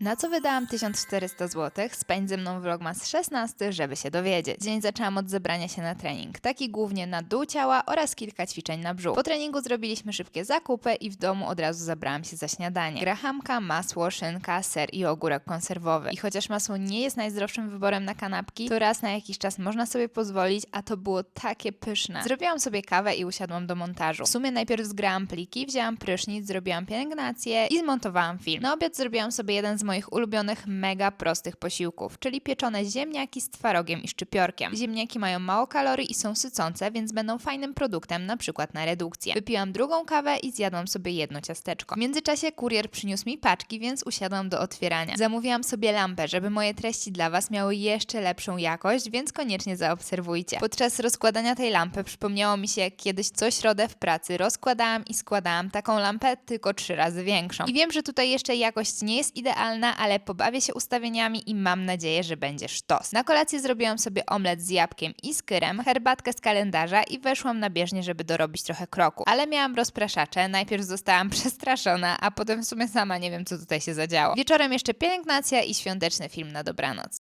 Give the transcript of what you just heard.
Na co wydałam 1400 zł? Spędź ze mną vlogmas 16, żeby się dowiedzieć. Dzień zaczęłam od zebrania się na trening, taki głównie na dół ciała oraz kilka ćwiczeń na brzuch. Po treningu zrobiliśmy szybkie zakupy i w domu od razu zabrałam się za śniadanie. Grahamka, masło, szynka, ser i ogórek konserwowy. I chociaż masło nie jest najzdrowszym wyborem na kanapki, to raz na jakiś czas można sobie pozwolić, a to było takie pyszne. Zrobiłam sobie kawę i usiadłam do montażu. W sumie najpierw zgrałam pliki, wzięłam prysznic, zrobiłam pielęgnację i zmontowałam film. Na obiad zrobiłam sobie jeden z moich ulubionych, mega prostych posiłków, czyli pieczone ziemniaki z twarogiem i szczypiorkiem. Ziemniaki mają mało kalorii i są sycące, więc będą fajnym produktem, na przykład na redukcję. Wypiłam drugą kawę i zjadłam sobie jedno ciasteczko. W międzyczasie kurier przyniósł mi paczki, więc usiadłam do otwierania. Zamówiłam sobie lampę, żeby moje treści dla Was miały jeszcze lepszą jakość, więc koniecznie zaobserwujcie. Podczas rozkładania tej lampy przypomniało mi się, jak kiedyś co środę w pracy rozkładałam i składałam taką lampę, tylko trzy razy większą. I wiem, że tutaj jeszcze jakość nie jest idealna, ale pobawię się ustawieniami i mam nadzieję, że będzie sztos. Na kolację zrobiłam sobie omlet z jabłkiem i skyrem, herbatkę z kalendarza i weszłam na bieżnię, żeby dorobić trochę kroku. Ale miałam rozpraszacze, najpierw zostałam przestraszona, a potem w sumie sama nie wiem, co tutaj się zadziało. Wieczorem jeszcze pielęgnacja i świąteczny film na dobranoc.